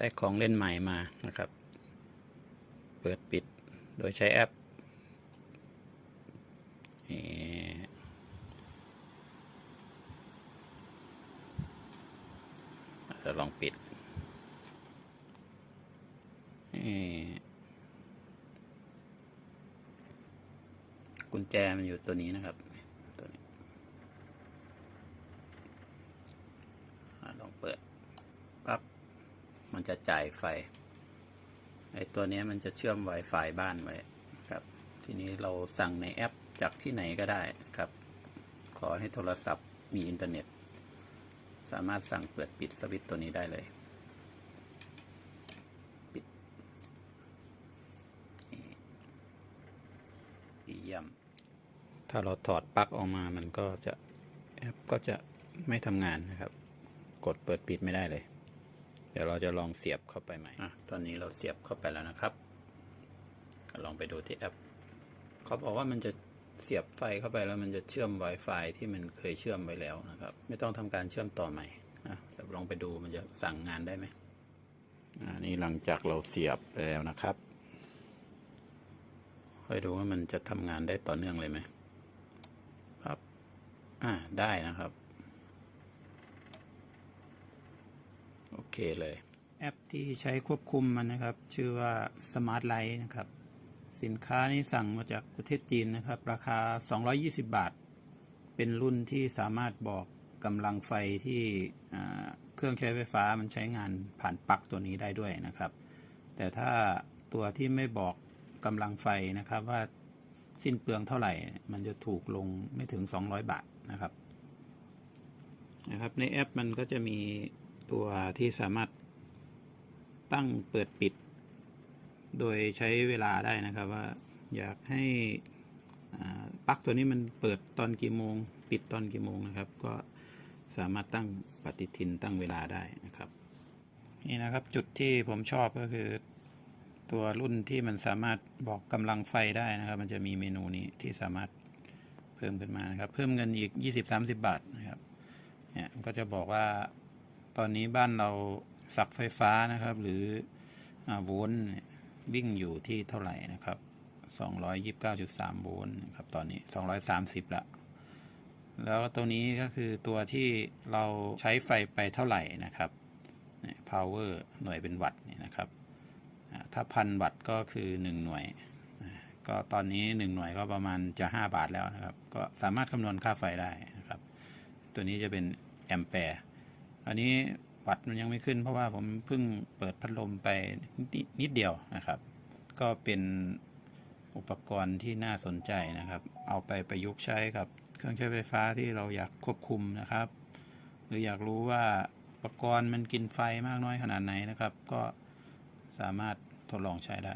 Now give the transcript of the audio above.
ได้ของเล่นใหม่มานะครับ เปิดปิดโดยใช้แอปจะลองปิด กุญแจมันอยู่ตัวนี้นะครับ ตัวนี้อะลองเปิด ปั๊บ มันจะจ่ายไฟ ไอ้ตัวนี้มันจะเชื่อม Wi-Fi บ้านไว้ครับ ทีนี้เราสั่งในแอปจากที่ไหนก็ได้ครับ ขอให้โทรศัพท์มีอินเทอร์เน็ต สามารถสั่งเปิดปิดสวิตช์ตัวนี้ได้เลยปิดนี่ดีเยี่ยม ถ้าเราถอดปลั๊กออกมามันก็จะแอปก็จะไม่ทำงานนะครับ กดเปิดปิดไม่ได้เลย เดี๋ยวเราจะลองเสียบเข้าไปใหม่อะตอนนี้เราเสียบเข้าไปแล้วนะครับ ลองไปดูที่แอป เขาบอกว่ามันจะเสียบไฟเข้าไปแล้วมันจะเชื่อม Wi-Fi ที่มันเคยเชื่อมไว้แล้วนะครับ ไม่ต้องทำการเชื่อมต่อใหม่นะลองไปดูมันจะสั่งงานได้ไหมอ่านี่หลังจากเราเสียบไปแล้วนะครับค่อยดูว่ามันจะทำงานได้ต่อเนื่องเลยไหมครับ อ่าได้นะครับ โอ เคเลยแอปที่ใช้ควบคุมมันนะครับ ชื่อว่า Smart Light นะครับ สินค้านี้สั่งมาจากประเทศจีนนะครับ ราคา 220 บาท เป็นรุ่นที่สามารถบอกกำลังไฟที่เครื่องใช้ไฟฟ้ามันใช้งานผ่านปลั๊กตัวนี้ได้ด้วยนะครับ แต่ถ้าตัวที่ไม่บอกกำลังไฟนะครับว่าสิ้นเปลืองเท่าไหร่ มันจะถูกลงไม่ถึง 200 บาทนะครับนะครับ ในแอปมันก็จะมี ตัวที่สามารถตั้งเปิดปิด โดยใช้เวลาได้นะครับว่าอยากให้ปลั๊กตัวนี้มันเปิดตอนกี่โมง ปิดตอนกี่โมงนะครับ ก็สามารถตั้งปฏิทินตั้งเวลาได้นะครับ นี่นะครับจุดที่ผมชอบก็คือ ตัวรุ่นที่มันสามารถบอกกำลังไฟได้นะครับ มันจะมีเมนูนี้ที่สามารถเพิ่มขึ้นมานะครับ เพิ่มเงินอีก 20-30 บาทนะครับเนี่ยก็จะบอกว่า ตอนนี้บ้านเราสักไฟฟ้านะครับ หรือโวลต์วิ่งอยู่ที่เท่าไหร่นะครับ 229.3 โวลต์ครับตอนนี้ 230 ละแล้วตัวนี้ก็คือตัวที่เราใช้ไฟไปเท่าไหร่นะครับ power หน่วยเป็นวัตต์นี่นะครับ ถ้าพันวัตต์ก็คือ 1 หน่วยอ่าก็ตอนนี้ 1 หน่วยก็ประมาณจะ 5 บาทแล้วนะครับ ก็สามารถคำนวณค่าไฟได้นะครับ ตัวนี้จะเป็นแอมแปร์ อันนี้วัตต์มันยังไม่ขึ้น เพราะว่าผมเพิ่งเปิดพัดลมไปนิดนิดเดียวนะครับ ก็เป็นอุปกรณ์ที่น่าสนใจนะครับ เอาไปประยุกต์ใช้กับเครื่องใช้ไฟฟ้าที่เราอยากควบคุมนะครับ หรืออยากรู้ว่าอุปกรณ์มันกินไฟมากน้อยขนาดไหนนะครับ ก็สามารถทดลองใช้ได้